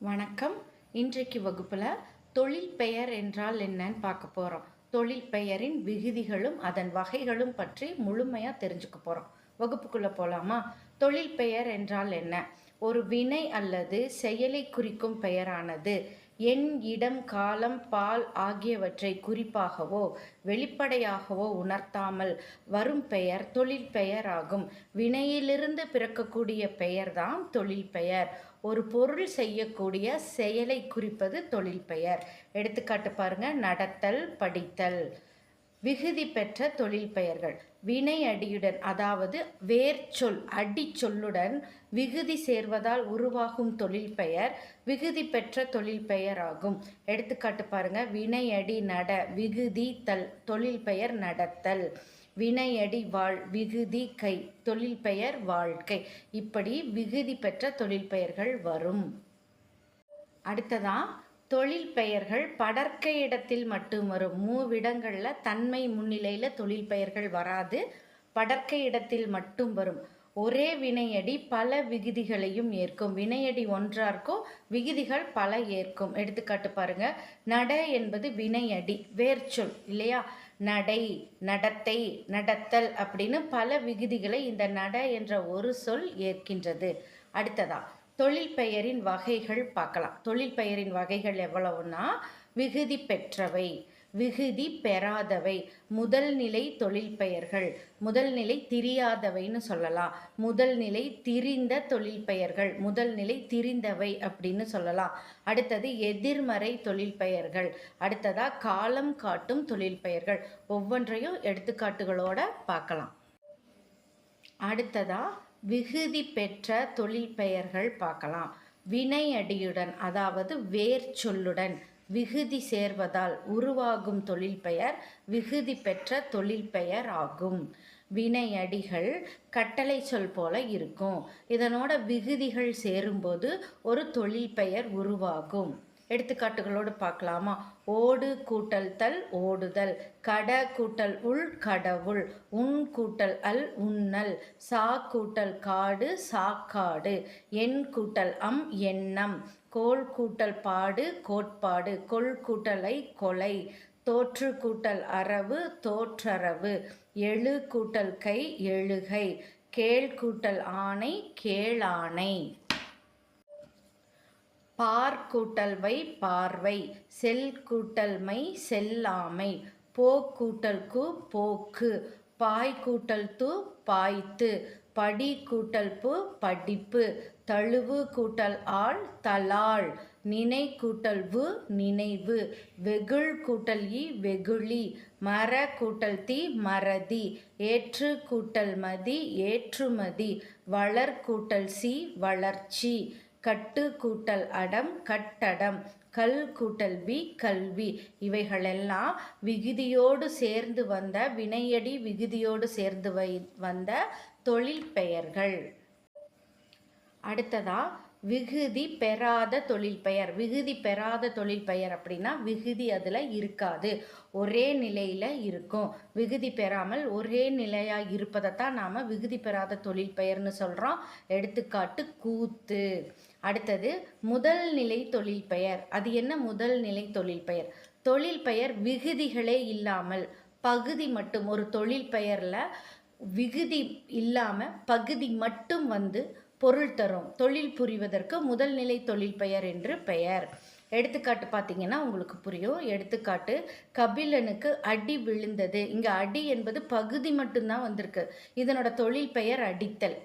வணக்கம். இன்றைக்கு வகுப்பில் தொழில் பெயர் என்றால் என்னன்னு பார்க்க போகிறோம் தொழில் பெயரின் விகுதிகளும் அதன் வகைகளும் பற்றி முழுமையாக தெரிஞ்சுக்க போகிறோம் வகுப்புக்குள்ளே போகலாமா தொழில் பெயர் என்றால் என்ன? ஒரு வினை அல்லது செயலை குறிக்கும் பெயரானது. எண் இடம் காலம் பால் ஆகியவற்றை குறிப்பாகவோ வெளிப்படையாகவோ உணர்த்தாமல் வரும் பெயர் தொழில் பெயர் ஆகும் வினையிலிருந்து பிறக்கக்கூடிய பெயர்தான் தொழில் பெயர். ஒரு பொருள் செய்யக்கூடிய செயலை குறிப்பது தொழில் பெயர். எடுத்துக்காட்டு பாருங்க நடத்தல் படித்தல். விகுதி பெற்ற தொழில் பெயர்கள். வினை அடியுடன் அதாவது வேர்ச்சொல் அடி சொல்லுடன் விகுதி சேர்வதால் உருவாகும் தொழில் பெயர் விகுதி பெற்ற தொழில் பெயர் ஆகும் எடுத்துக்காட்டு பாருங்க. வினை அடி நட விகுதி தல் தொழில் பெயர் நடத்தல். வினையடி வாழ் விகுதி கை தொழில் பெயர் வாழ்க்கை. இப்படி விகுதி பெற்ற தொழில் பெயர்கள் வரும். அடுத்ததான் தொழில் பெயர்கள் படற்கை இடத்தில் மட்டும் வரும். மூவிடங்களில் தன்மை முன்னிலையில் தொழில் பெயர்கள் வராது. படற்கை இடத்தில் மட்டும் வரும். ஒரே வினையடி பல விகுதிகளையும் ஏற்கும். வினையடி ஒன்றா இருக்கும் விகுதிகள் பல ஏற்கும். எடுத்துக்காட்டு பாருங்க. நட என்பது வினையடி வேர்ச்சொல் இல்லையா? நடை நடத்தை நடத்தல் அப்படின்னு பல விகுதிகளை இந்த நட என்ற ஒரு சொல் ஏற்கின்றது. அடுத்ததா தொழில் பெயரின் வகைகள் பார்க்கலாம். தொழில் பெயரின் வகைகள் எவ்வளவுன்னா விகுதி பெற்றவை விகுதி பெறாதவை முதல் நிலை தொழில் பெயர்கள் முதல் நிலை திரியாதவைன்னு சொல்லலாம் முதல் நிலை திரிந்த தொழில் பெயர்கள் முதல் நிலை திரிந்தவை அப்படின்னு சொல்லலாம். அடுத்தது எதிர்மறை தொழில் பெயர்கள் அடுத்ததா காலம் காட்டும் தொழில் பெயர்கள் ஒவ்வொன்றையும் எடுத்துக்காட்டுகளோட பார்க்கலாம். அடுத்ததா விகுதி பெற்ற தொழில் பெயர்கள் பார்க்கலாம். வினை அடியுடன் அதாவது வேர் சொல்லுடன் விகுதி சேர்வதால் உருவாகும் தொழில் பெயர் விகுதி பெற்ற தொழில் பெயர் ஆகும். வினையடிகள் கட்டளை சொல் போல இருக்கும். இதனோட விகுதிகள் சேரும்போது ஒரு தொழில் பெயர் உருவாகும். எடுத்துக்காட்டுகளோடு பார்க்கலாமா? ஓடு கூட்டல் தல் ஓடுதல் கட கூட்டல் உள் கடவுள் உன் கூட்டல் அல் உண்ணல் சா கூட்டல் காடு சாக்காடு எண் கூட்டல் அம் எண்ணம் கோல் கூட்டல் பாடு கோட்பாடு கொள் கூட்டலை கொலை தோற்று கூட்டல் அரவு தோற்றரவு எழு கூட்டல் கை எழுகை கேள் கூட்டல் ஆணை கேளானை பார் கூட்டல்வை பார்வை செல் கூட்டல்மை செல்லாமை போக்கூட்டல் கு போக்கு பாய் கூட்டல் து பாய்த்து படி கூட்டல் பு படிப்பு தழுவு கூட்டல் ஆள் தலாள் நினை கூட்டல் வு நினைவு வெகுள் கூட்டல் இ வெகுளி மர கூட்டல் தி மறதி ஏற்று கூட்டல் மதி ஏற்றுமதி வளர் கூட்டல் சி வளர்ச்சி. கட்டு கூட்டல் அடம் கட்டடம் கல் கூட்டல் பி கல்வி. இவைகளெல்லாம் விகுதியோடு சேர்ந்து வந்த வினையடி விகுதியோடு சேர்ந்து வை வந்த தொழில் பெயர்கள் அடுத்ததா விகுதி பெறாத தொழில் பெயர். விகுதி பெறாத தொழில் பெயர் அப்படின்னா விகுதி அதில் இருக்காது. ஒரே நிலையில் இருக்கும். விகுதி பெறாமல் ஒரே நிலையாக இருப்பதைத்தான் நாம் விகுதி பெறாத தொழில் பெயர்னு சொல்கிறோம் எடுத்துக்காட்டு கூத்து. அடுத்தது முதல் நிலை தொழில் பெயர். அது என்ன முதல் நிலை தொழில் பெயர்? தொழில் பெயர் விகுதிகளே இல்லாமல் பகுதி மட்டும் ஒரு தொழில் பெயரில் விகுதி இல்லாமல் பகுதி மட்டும் வந்து பொருள் தரும் தொழில் புரிவதற்கு முதல் நிலை தொழில் பெயர் என்று பெயர். எடுத்துக்காட்டு பார்த்தீங்கன்னா உங்களுக்கு புரியும். எடுத்துக்காட்டு கபிலனுக்கு அடி விழுந்தது. இங்கே அடி என்பது பகுதி மட்டும்தான் வந்திருக்கு. இதனோட தொழில் பெயர் அடித்தல்.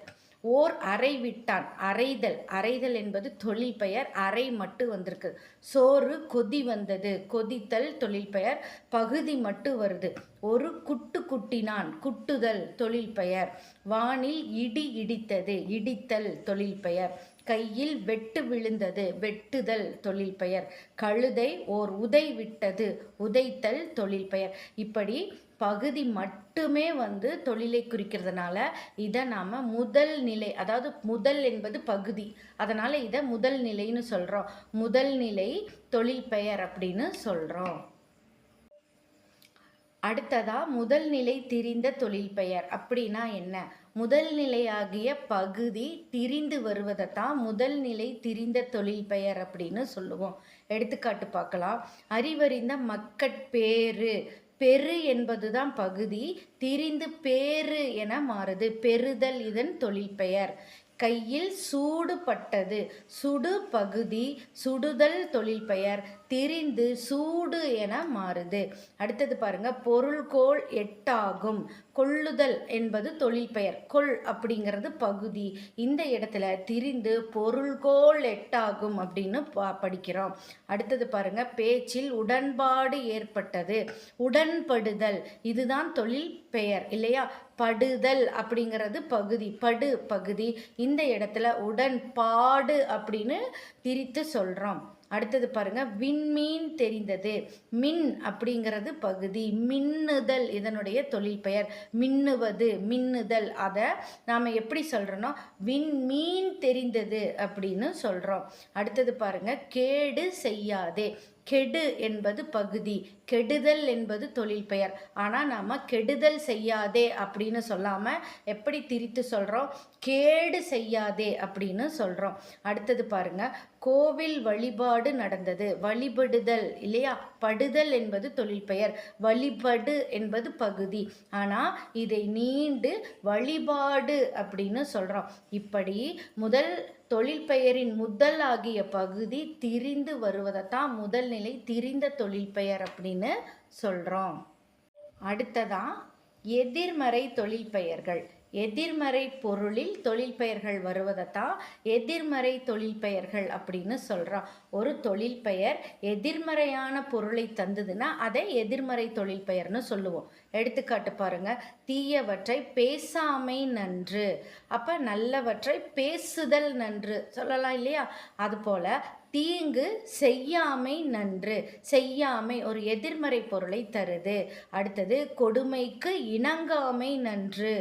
ஓர் அறை விட்டான். அறைதல். அறைதல் என்பது தொழில் பெயர். அறை மட்டும் வந்திருக்கு. சோறு கொதி வந்தது. கொதித்தல் தொழில் பெயர். பகுதி மட்டும் வருது. ஒரு குட்டு குட்டினான். குட்டுதல் தொழில் பெயர். வானில் இடி இடித்தது. இடித்தல் தொழில் பெயர். கையில் வெட்டு விழுந்தது. வெட்டுதல் தொழில் பெயர். கழுதை ஓர் உதை விட்டது. உதைத்தல் தொழில் பெயர். இப்படி பகுதி மட்டுமே வந்து தொழிலை குறிக்கிறதுனால இதை நாம் முதல் நிலை அதாவது முதல் என்பது பகுதி. அதனால் இதை முதல் நிலைன்னு சொல்கிறோம் முதல் நிலை தொழில் பெயர் அப்படின்னு சொல்கிறோம் அடுத்ததாக முதல் நிலை திரிந்த தொழில் பெயர் அப்படின்னா என்ன? முதல் நிலையாகிய பகுதி திரிந்து வருவதை தான் முதல் நிலை திரிந்த தொழில் பெயர் அப்படின்னு சொல்லுவோம். எடுத்துக்காட்டு பார்க்கலாம். அறிவறிந்த மக்கட்பேறு பெரு என்பதுதான் பகுதி திரிந்து பேரு என மாறுது. பெறுதல் இதன் தொழிற்பெயர். கையில் சூடுபட்டது சுடு பகுதி சுடுதல் தொழில் பெயர் திரிந்து சூடு என மாறுது. அடுத்தது பாருங்க பொருள்கோள் எட்டாகும். கொள்ளுதல் என்பது தொழில் பெயர். கொள் அப்படிங்கிறது பகுதி. இந்த இடத்துல திரிந்து பொருள்கோள் எட்டாகும் அப்படின்னு படிக்கிறோம். அடுத்தது பாருங்க பேச்சில் உடன்பாடு ஏற்பட்டது. உடன்படுதல் இதுதான் தொழில் பெயர் இல்லையா? படுதல் அப்படிங்கிறது பகுதி படு பகுதி. இந்த இடத்துல உடன்பாடு அப்படின்னு பிரித்து சொல்கிறோம் அடுத்தது பாருங்க விண்மீன் தெரிந்தது. மின் அப்படிங்கிறது பகுதி. மின்னுதல் இதனுடைய தொழில் பெயர். மின்னுவது மின்னுதல். அதை நாம் எப்படி சொல்கிறோன்னா விண்மீன் தெரிந்தது அப்படின்னு சொல்கிறோம் அடுத்தது பாருங்க கேடு செய்யாதே. கெடு என்பது பகுதி. கெடுதல் என்பது தொழில் பெயர். ஆனால் நாம் கெடுதல் செய்யாதே அப்படின்னு சொல்லாமல் எப்படி திரித்து சொல்கிறோம் கேடு செய்யாதே அப்படின்னு சொல்கிறோம் அடுத்தது பாருங்கள் கோவில் வழிபாடு நடந்தது. வழிபடுதல் இல்லையா? படுதல் என்பது தொழில் பெயர் வழிபடு என்பது பகுதி. ஆனால் இதை நீண்டு வழிபாடு அப்படின்னு சொல்கிறோம் இப்படி முதல் தொழில் பெயரின் முதல் ஆகிய பகுதி திரிந்து வருவதைத்தான் முதல் நிலை திரிந்த தொழில் பெயர் அப்படின்னு சொல்கிறோம் அடுத்ததான் எதிர்மறை தொழில் பெயர்கள் எதிர்மறை பொருளில் தொழில் பெயர்கள் வருவதைத்தான் எதிர்மறை தொழில் பெயர்கள் அப்படின்னு சொல்கிறோம் ஒரு தொழில் பெயர் எதிர்மறையான பொருளை தந்ததுன்னா அதை எதிர்மறை தொழில் பெயர்னு சொல்லுவோம். எடுத்துக்காட்டு பாருங்க. தீயவற்றை பேசாமை நன்று. அப்போ நல்லவற்றை பேசுதல் நன்று. சொல்லலாம் இல்லையா? அதுபோல் தீங்கு செய்யாமை நன்று. செய்யாமை ஒரு எதிர்மறை பொருளை தருது. அடுத்தது கொடுமைக்கு இணங்காமை நன்று.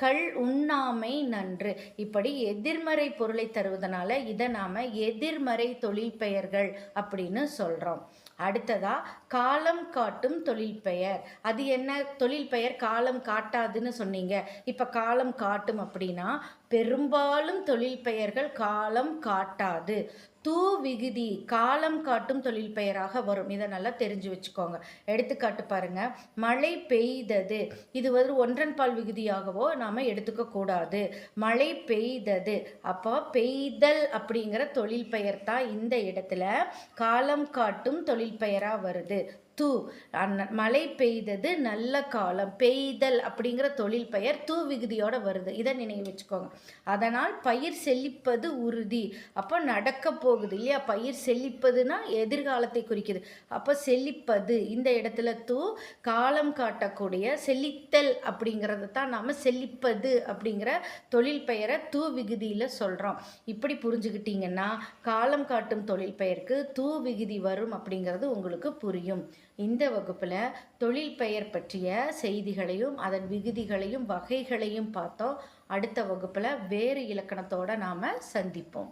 கள் உண்ணாமை நன்று. இப்படி எதிர்மறை பொருளை தருவதனால இதை நாம் எதிர்மறை தொழில் பெயர்கள் அப்படின்னு சொல்கிறோம் அடுத்ததா காலம் காட்டும் தொழில் பெயர் அது என்ன தொழில் பெயர் காலம் காட்டாதுன்னு சொன்னீங்க. இப்போ காலம் காட்டும் அப்படின்னா பெரும்பாலும் தொழில் பெயர்கள் காலம் காட்டாது. தூ விகுதி காலம் காட்டும் தொழில் பெயராக வரும். இதை நல்லா தெரிஞ்சு வச்சுக்கோங்க. எடுத்துக்காட்டு பாருங்க. மழை பெய்தது. இது வந்து ஒன்றன் பால் விகுதியாகவோ நாம எடுத்துக்க கூடாது. மழை பெய்தது. அப்போ பெய்தல் அப்படிங்கிற தொழில் பெயர் தான் இந்த இடத்துல காலம் காட்டும் தொழில் பெயராக வருது. தூ அன்ன- மழை பெய்தது நல்ல காலம் பெய்தல் அப்படிங்கிற தொழில் பெயர் தூ விகுதியோட வருது. இதை நினைவு வச்சுக்கோங்க. அதனால் பயிர் செழிப்பது உறுதி. அப்போ நடக்க போகுது இல்லையா? பயிர் செழிப்பதுன்னா எதிர்காலத்தை குறிக்குது. அப்போ செழிப்பது. இந்த இடத்துல தூ காலம் காட்டக்கூடிய செழித்தல் அப்படிங்கிறத தான் நாம் செழிப்பது அப்படிங்கிற தொழில் பெயரை தூ விகுதியில் சொல்கிறோம் இப்படி புரிஞ்சுக்கிட்டீங்கன்னா காலம் காட்டும் தொழில் பெயருக்கு தூ விகுதி வரும் அப்படிங்கிறது உங்களுக்கு புரியும். இந்த வகுப்பில் தொழில் பெயர் பற்றிய செய்திகளையும் அதன் விகுதிகளையும் வகைகளையும் பார்த்தோம். அடுத்த வகுப்பில் வேறு இலக்கணத்தோட நாம் சந்திப்போம்.